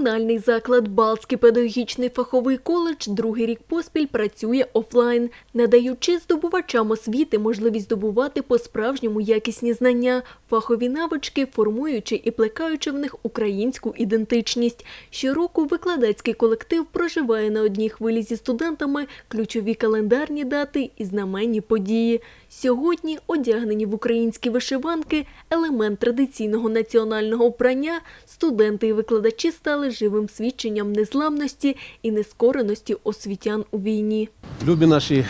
Комунальний заклад Балтський педагогічний фаховий коледж другий рік поспіль працює офлайн, надаючи здобувачам освіти можливість здобувати по-справжньому якісні знання, фахові навички, формуючи і плекаючи в них українську ідентичність. Щороку викладацький колектив проживає на одній хвилі зі студентами ключові календарні дати і знаменні події. Сьогодні, одягнені в українські вишиванки, елемент традиційного національного вбрання, студенти і викладачі стали живим свідченням незламності і нескореності освітян у війні. Любі наші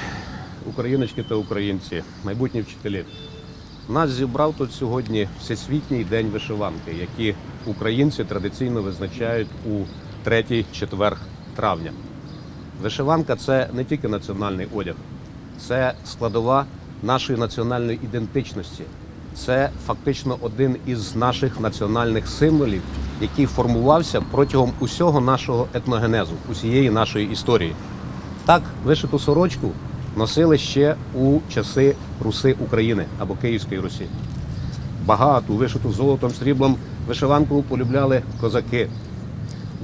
україночки та українці, майбутні вчителі. Нас зібрав тут сьогодні Всесвітній день вишиванки, які українці традиційно визначають у третій четверг травня. Вишиванка це не тільки національний одяг, це складова нашої національної ідентичності. Це фактично один із наших національних символів, який формувався протягом усього нашого етногенезу, усієї нашої історії. Так, вишиту сорочку носили ще у часи Руси України або Київської Русі. Багату вишиту золотом, сріблом вишиванку полюбляли козаки.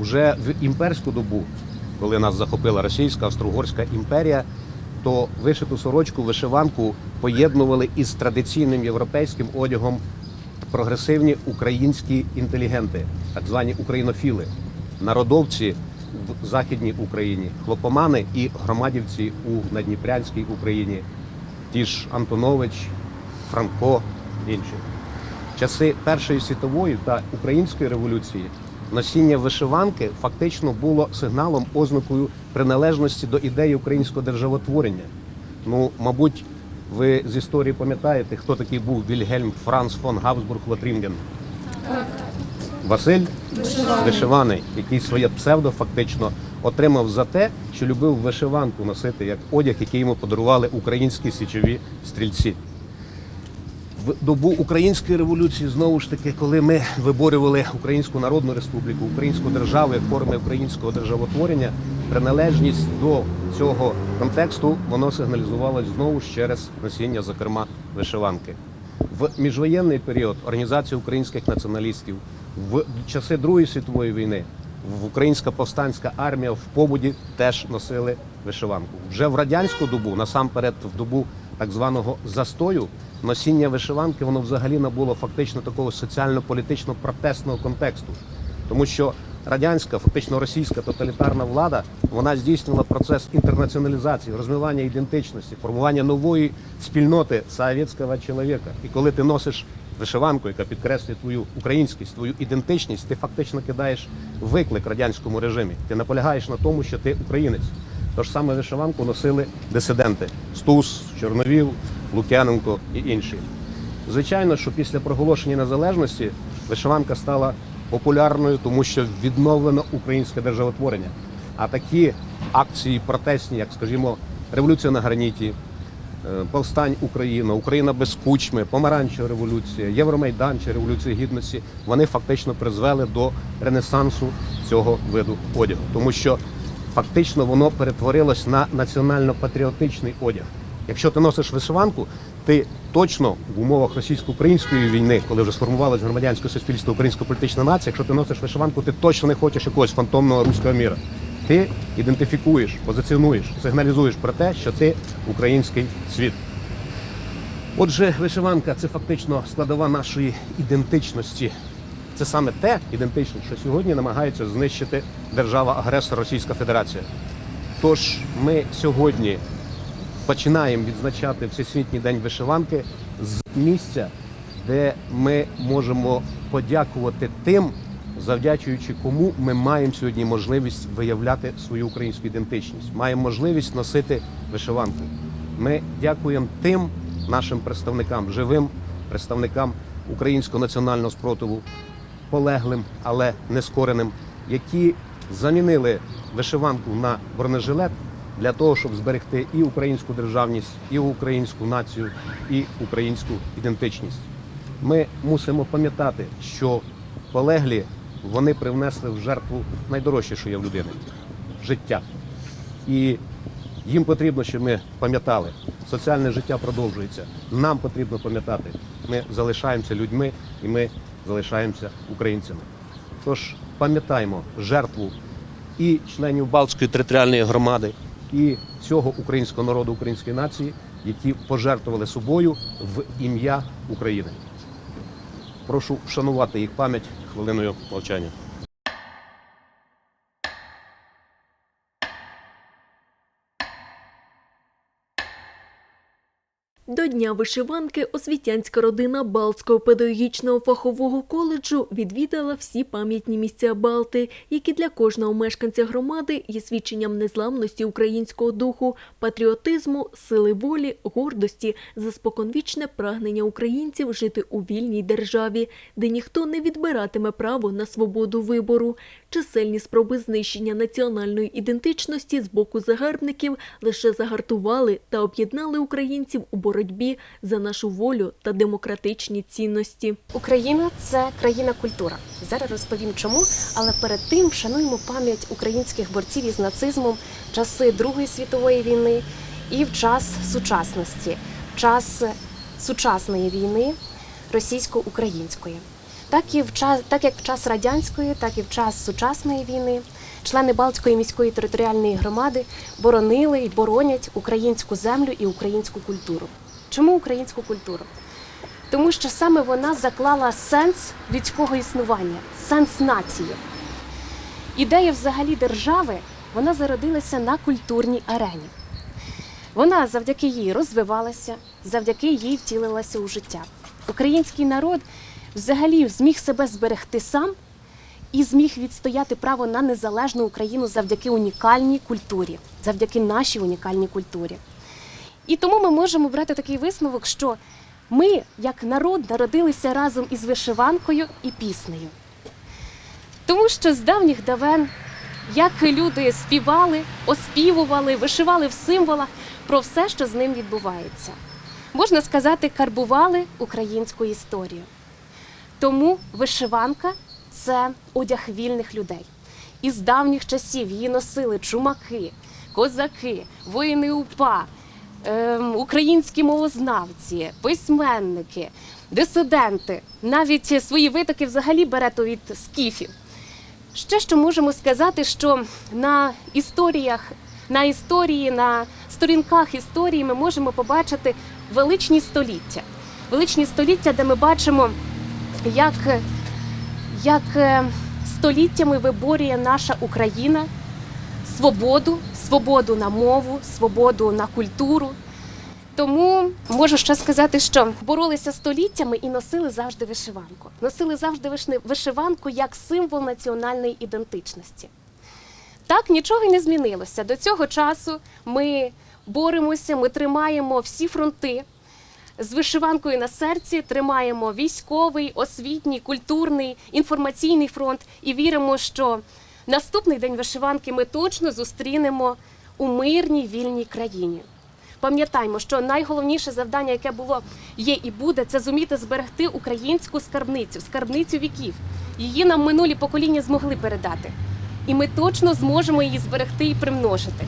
Уже в імперську добу, коли нас захопила Російська Австро-Угорська імперія, то вишиту сорочку, вишиванку поєднували із традиційним європейським одягом прогресивні українські інтелігенти, так звані українофіли, народовці в Західній Україні, хлопомани і громадівці у Надніпрянській Україні, ті ж Антонович, Франко, інші. Часи Першої світової та української революції носіння вишиванки фактично було сигналом, ознакою приналежності до ідеї українського державотворення. Ну, мабуть, ви з історії пам'ятаєте, хто такий був Вільгельм Франц фон Габсбург Лотрінген? Василь Вишиваний, який своє псевдо фактично отримав за те, що любив вишиванку носити як одяг, який йому подарували українські січові стрільці. В добу української революції, знову ж таки, коли ми виборювали Українську Народну Республіку, Українську державу як форми українського державотворення, приналежність до цього контексту воно сигналізувалось знову ж через носіння, зокрема, вишиванки. В міжвоєнний період організація українських націоналістів в часи Другої світової війни в українська повстанська армія в побуді теж носили вишиванку. Вже в радянську добу, насамперед, в добу так званого застою, носіння вишиванки воно взагалі набуло фактично такого соціально-політично протестного контексту, тому що радянська, фактично російська тоталітарна влада вона здійснювала процес інтернаціоналізації, розмивання ідентичності, формування нової спільноти совєтського чоловіка. І коли ти носиш вишиванку, яка підкреслює твою українськість, твою ідентичність, ти фактично кидаєш виклик радянському режимі. Ти наполягаєш на тому, що ти українець. Тож саме вишиванку носили дисиденти Стус, Чорновіл, Лук'яненко і інші. Звичайно, що після проголошення незалежності вишиванка стала популярною, тому що відновлено українське державотворення. А такі акції протестні, як, скажімо, революція на граніті, е, повстань Україна, Україна без кучми, помаранчева революція, Євромайдан чи революція гідності, вони фактично призвели до ренесансу цього виду одягу, тому що фактично воно перетворилось на національно-патріотичний одяг. Якщо ти носиш вишиванку, ти точно в умовах російсько-української війни, коли вже сформувалось громадянське суспільство, українська політична нація, якщо ти носиш вишиванку, ти точно не хочеш якогось фантомного руського міра. Ти ідентифікуєш, позиціонуєш, сигналізуєш про те, що ти український світ. Отже, вишиванка це фактично складова нашої ідентичності. Це саме те ідентичність, що сьогодні намагається знищити держава-агресор Російська Федерація. Тож ми сьогодні починаємо відзначати Всесвітній день вишиванки з місця, де ми можемо подякувати тим, завдячуючи кому ми маємо сьогодні можливість виявляти свою українську ідентичність, маємо можливість носити вишиванку. Ми дякуємо тим нашим представникам, живим представникам українського національного спротиву, полеглим, але нескореним, які замінили вишиванку на бронежилет для того, щоб зберегти і українську державність, і українську націю, і українську ідентичність. Ми мусимо пам'ятати, що полеглі вони привнесли в жертву найдорожче, що є в людини життя. І їм потрібно, щоб ми пам'ятали, соціальне життя продовжується. Нам потрібно пам'ятати, ми залишаємося людьми і ми залишаємося українцями. Тож пам'ятаємо жертву і членів Балтської територіальної громади, і всього українського народу, української нації, які пожертвували собою в ім'я України. Прошу вшанувати їх пам'ять хвилиною мовчання. До Дня вишиванки освітянська родина Балтського педагогічного фахового коледжу відвідала всі пам'ятні місця Балти, які для кожного мешканця громади є свідченням незламності українського духу, патріотизму, сили волі, гордості за споконвічне прагнення українців жити у вільній державі, де ніхто не відбиратиме право на свободу вибору. Чисельні спроби знищення національної ідентичності з боку загарбників лише загартували та об'єднали українців у боротьбі за нашу волю та демократичні цінності. Україна це країна культура. Зараз розповім чому, але перед тим шануємо пам'ять українських борців із нацизмом часи Другої світової війни і в час сучасності, час сучасної війни російсько-української. Так і в час, так як в час радянської, так і в час сучасної війни члени Балтської міської територіальної громади боронили і боронять українську землю і українську культуру. Чому українську культуру? Тому що саме вона заклала сенс людського існування, сенс нації. Ідея взагалі держави вона зародилася на культурній арені. Вона завдяки їй розвивалася, завдяки їй втілилася у життя. Український народ взагалі зміг себе зберегти сам і зміг відстояти право на незалежну Україну завдяки унікальній культурі, завдяки нашій унікальній культурі. І тому ми можемо брати такий висновок, що ми, як народ, народилися разом із вишиванкою і піснею. Тому що з давніх давен, як люди співали, оспівували, вишивали в символах про все, що з ним відбувається. Можна сказати, карбували українську історію. Тому вишиванка це одяг вільних людей. Із давніх часів її носили чумаки, козаки, воїни УПА, ем, українські мовознавці, письменники, дисиденти. Навіть свої витоки взагалі берето від скіфів. Ще що можемо сказати, що на історіях, на історії, на сторінках історії ми можемо побачити величні століття. Величні століття, де ми бачимо, як, як е, століттями виборює наша Україна свободу, свободу на мову, свободу на культуру. Тому можу ще сказати, що боролися століттями і носили завжди вишиванку. Носили завжди вишиванку як символ національної ідентичності. Так нічого не змінилося. До цього часу ми боремося, ми тримаємо всі фронти. З вишиванкою на серці тримаємо військовий, освітній, культурний, інформаційний фронт і віримо, що наступний день вишиванки ми точно зустрінемо у мирній вільній країні. Пам'ятаймо, що найголовніше завдання, яке було, є і буде, це зуміти зберегти українську скарбницю, скарбницю віків. Її нам минулі покоління змогли передати. І ми точно зможемо її зберегти і примножити.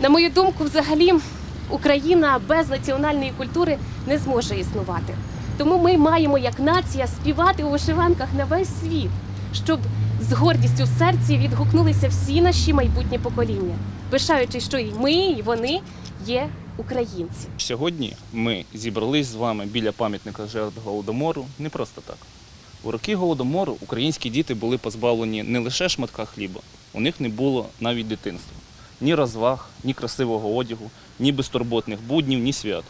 На мою думку, взагалі Україна без національної культури не зможе існувати. Тому ми маємо як нація співати у вишиванках на весь світ, щоб з гордістю в серці відгукнулися всі наші майбутні покоління, пишаючи, що і ми, і вони є українці. Сьогодні ми зібрались з вами біля пам'ятника жертв Голодомору не просто так. У роки Голодомору українські діти були позбавлені не лише шматка хліба, у них не було навіть дитинства. Ні розваг, ні красивого одягу, ні безтурботних буднів, ні свят.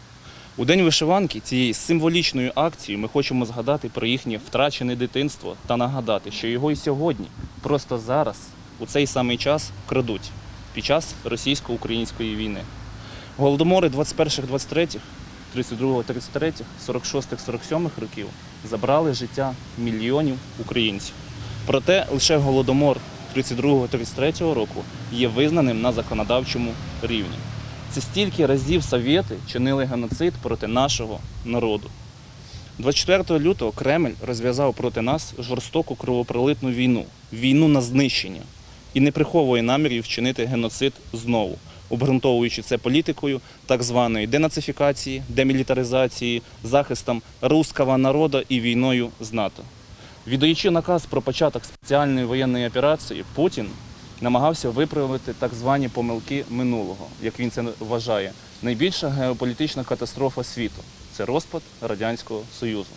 У День вишиванки цією символічною акцією ми хочемо згадати про їхнє втрачене дитинство та нагадати, що його і сьогодні, просто зараз, у цей самий час, крадуть під час російсько-української війни. Голодомори 21-23, 32-33, 46-47 років забрали життя мільйонів українців. Проте лише голодомор 32-33 року є визнаним на законодавчому рівні. Це стільки разів совєти чинили геноцид проти нашого народу. 24 лютого Кремль розв'язав проти нас жорстоку кровопролитну війну, війну на знищення і не приховує намірів вчинити геноцид знову, обґрунтовуючи це політикою так званої денацифікації, демілітаризації, захистом русского народу і війною з НАТО. Віддаючи наказ про початок спеціальної воєнної операції, Путін намагався виправити так звані помилки минулого, як він це вважає. Найбільша геополітична катастрофа світу це розпад Радянського Союзу.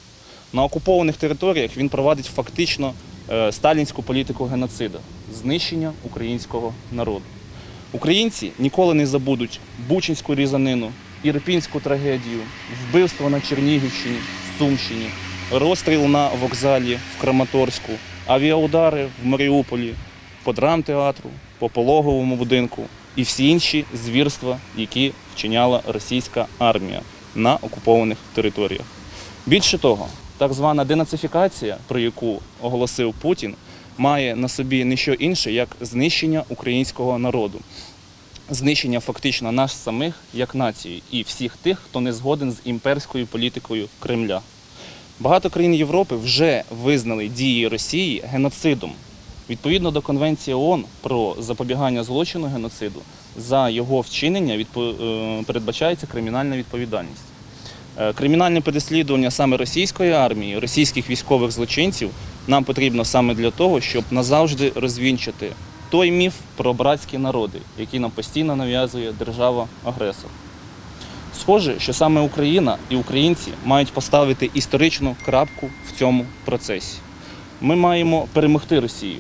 На окупованих територіях він провадить фактично е, сталінську політику геноциду, знищення українського народу. Українці ніколи не забудуть Бучинську різанину, Ірпінську трагедію, вбивство на Чернігівщині, Сумщині, розстріл на вокзалі в Краматорську, авіаудари в Маріуполі, по драмтеатру, по пологовому будинку і всі інші звірства, які вчиняла російська армія на окупованих територіях. Більше того, так звана денацифікація, про яку оголосив Путін, має на собі не що інше, як знищення українського народу, знищення фактично нас самих як нації і всіх тих, хто не згоден з імперською політикою Кремля. Багато країн Європи вже визнали дії Росії геноцидом. Відповідно до Конвенції ООН про запобігання злочину геноциду, за його вчинення е, передбачається кримінальна відповідальність. Е, Кримінальне переслідування саме російської армії, російських військових злочинців нам потрібно саме для того, щоб назавжди розвінчити той міф про братські народи, який нам постійно нав'язує держава-агресор. Схоже, що саме Україна і українці мають поставити історичну крапку в цьому процесі. Ми маємо перемогти Росію,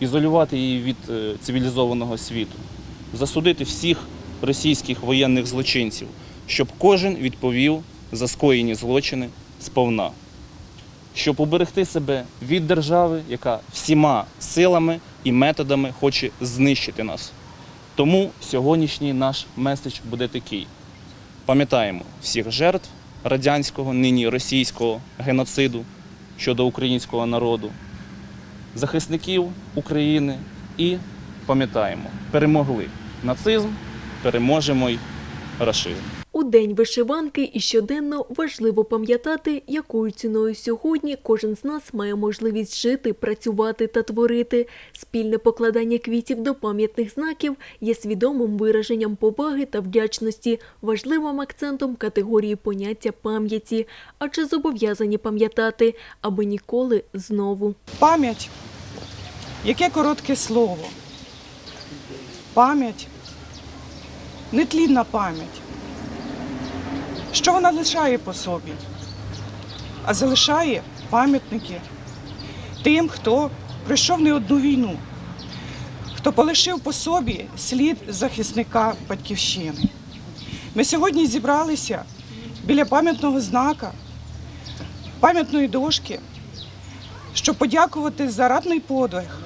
ізолювати її від е, цивілізованого світу, засудити всіх російських воєнних злочинців, щоб кожен відповів за скоєні злочини сповна, щоб уберегти себе від держави, яка всіма силами і методами хоче знищити нас. Тому сьогоднішній наш меседж буде такий: пам'ятаємо всіх жертв радянського, нині російського геноциду щодо українського народу, захисників України і пам'ятаємо, перемогли нацизм, переможемо й рашизм. У день вишиванки і щоденно важливо пам'ятати, якою ціною сьогодні кожен з нас має можливість жити, працювати та творити. Спільне покладання квітів до пам'ятних знаків є свідомим вираженням поваги та вдячності, важливим акцентом категорії поняття пам'яті, адже зобов'язані пам'ятати, аби ніколи знову. Пам'ять. Яке коротке слово. Пам'ять. Нетлінна пам'ять. Що вона лишає по собі? А залишає пам'ятники тим, хто пройшов не одну війну, хто полишив по собі слід захисника батьківщини. Ми сьогодні зібралися біля пам'ятного знака, пам'ятної дошки щоб подякувати за радний подвиг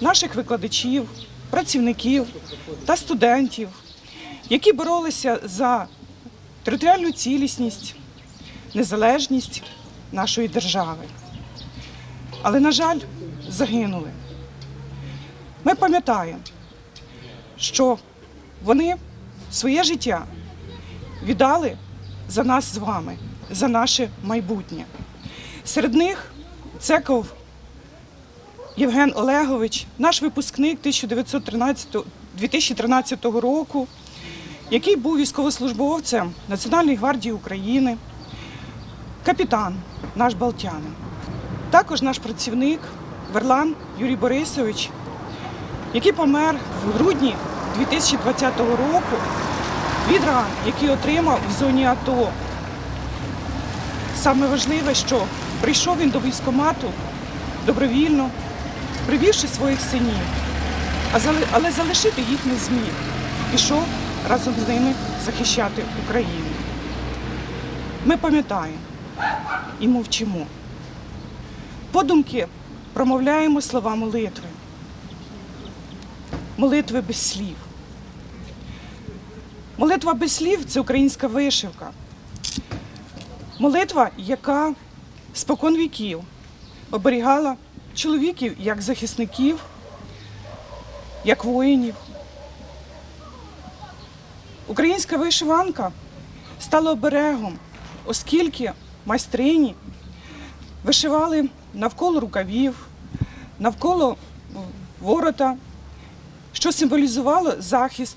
наших викладачів, працівників та студентів, які боролися за територіальну цілісність, незалежність нашої держави. Але, на жаль, загинули. Ми пам'ятаємо, що вони своє життя віддали за нас з вами, за наше майбутнє. Серед них Цеков Євген Олегович, наш випускник 1913 2013 року, який був військовослужбовцем Національної гвардії України, капітан наш Балтянин. Також наш працівник Верлан Юрій Борисович, який помер в грудні 2020 року від ран, які отримав в зоні АТО. Саме важливе, що прийшов він до військкомату добровільно, привівши своїх синів, але залишити їх не зміг. Пішов разом з ними захищати Україну. Ми пам'ятаємо і мовчимо. Подумки промовляємо слова молитви. Молитви без слів. Молитва без слів це українська вишивка. Молитва, яка спокон віків оберігала чоловіків як захисників, як воїнів. Українська вишиванка стала оберегом, оскільки майстрині вишивали навколо рукавів, навколо ворота, що символізувало захист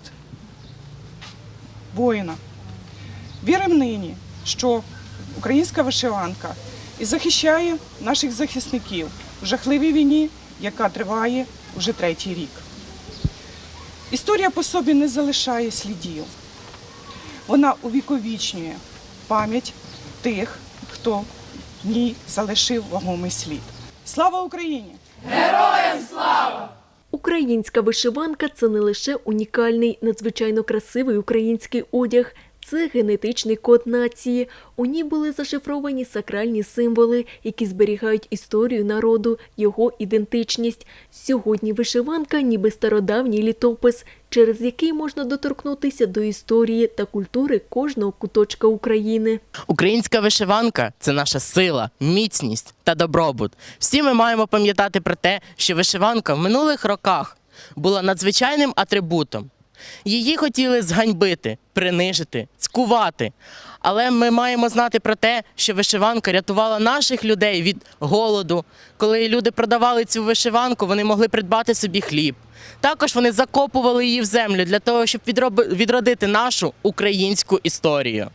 воїна. Віримо нині, що українська вишиванка і захищає наших захисників в жахливій війні, яка триває вже третій рік. Історія по собі не залишає слідів. Вона увіковічнює пам'ять тих, хто в ній залишив вагомий слід. Слава Україні! Героям слава! Українська вишиванка це не лише унікальний, надзвичайно красивий український одяг. Це генетичний код нації. У ній були зашифровані сакральні символи, які зберігають історію народу, його ідентичність. Сьогодні вишиванка, ніби стародавній літопис, через який можна доторкнутися до історії та культури кожного куточка України. Українська вишиванка це наша сила, міцність та добробут. Всі ми маємо пам'ятати про те, що вишиванка в минулих роках була надзвичайним атрибутом. Її хотіли зганьбити, принижити, цькувати. Але ми маємо знати про те, що вишиванка рятувала наших людей від голоду. Коли люди продавали цю вишиванку, вони могли придбати собі хліб. Також вони закопували її в землю для того, щоб відродити нашу українську історію.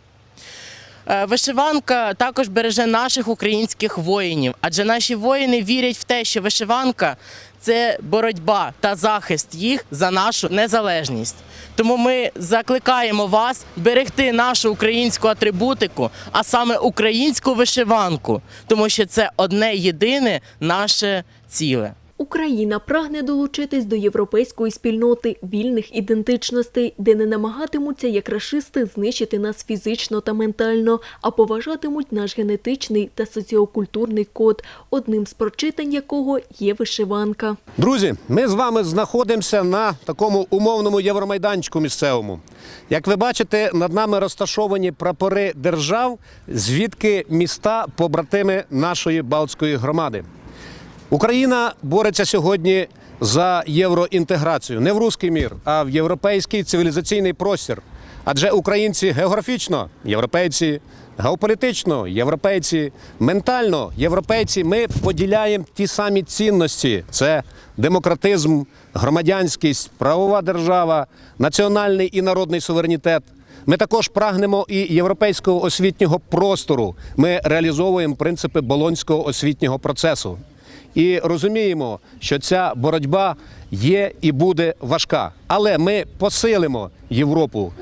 Е, Вишиванка також береже наших українських воїнів, адже наші воїни вірять в те, що вишиванка це боротьба та захист їх за нашу незалежність. Тому ми закликаємо вас берегти нашу українську атрибутику, а саме українську вишиванку, тому що це одне єдине наше ціле. Україна прагне долучитись до європейської спільноти вільних ідентичностей, де не намагатимуться як рашисти знищити нас фізично та ментально, а поважатимуть наш генетичний та соціокультурний код, одним з прочитань якого є вишиванка. Друзі, ми з вами знаходимося на такому умовному євромайданчику місцевому. Як ви бачите, над нами розташовані прапори держав, звідки міста побратими нашої Балтської громади. Україна бореться сьогодні за євроінтеграцію не в руський мір, а в європейський цивілізаційний простір. Адже українці географічно європейці, геополітично європейці, ментально європейці. Ми поділяємо ті самі цінності: це демократизм, громадянськість, правова держава, національний і народний суверенітет. Ми також прагнемо і європейського освітнього простору. Ми реалізовуємо принципи болонського освітнього процесу. І розуміємо, що ця боротьба є і буде важка. Але ми посилимо Європу,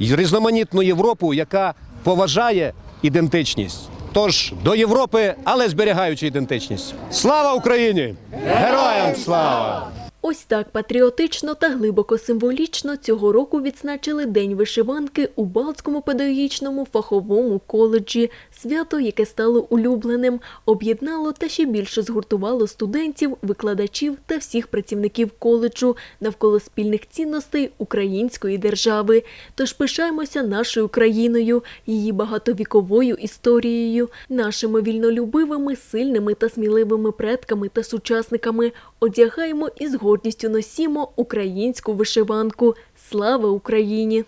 різноманітну Європу, яка поважає ідентичність. Тож до Європи, але зберігаючи ідентичність. Слава Україні! Героям слава! Ось так патріотично та глибоко символічно цього року відзначили День вишиванки у Балтському педагогічному фаховому коледжі. Свято, яке стало улюбленим, об'єднало та ще більше згуртувало студентів, викладачів та всіх працівників коледжу навколо спільних цінностей української держави. Тож пишаємося нашою країною, її багатовіковою історією, нашими вільнолюбивими, сильними та сміливими предками та сучасниками. Одягаємо і з гордістю носімо українську вишиванку. Слава Україні!